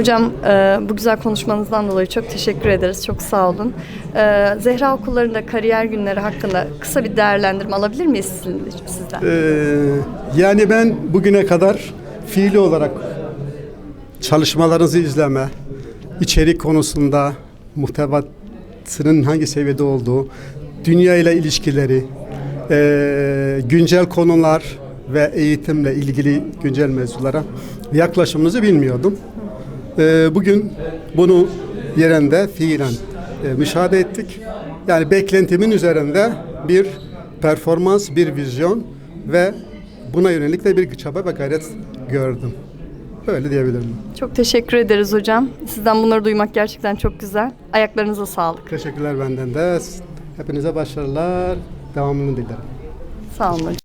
Hocam e, bu güzel konuşmanızdan dolayı çok teşekkür ederiz. Çok sağ olun. E, Zehra okullarında kariyer günleri hakkında kısa bir değerlendirme alabilir miyiz sizden? Ee, yani ben bugüne kadar fiili olarak çalışmalarınızı izleme, içerik konusunda muhtevasının hangi seviyede olduğu, dünya ile ilişkileri, ee, güncel konular ve eğitimle ilgili güncel mevzulara yaklaşımınızı bilmiyordum. Ee, bugün bunu yerinde fiilen e, müşahede ettik. Yani beklentimin üzerinde bir performans, bir vizyon ve buna yönelik de bir çaba ve gayret gördüm. Böyle diyebilirim. Çok teşekkür ederiz hocam. Sizden bunları duymak gerçekten çok güzel. Ayaklarınıza sağlık. Teşekkürler benden de. Hepinize başarılar. Devamını dilerim. Sağ olun hocam.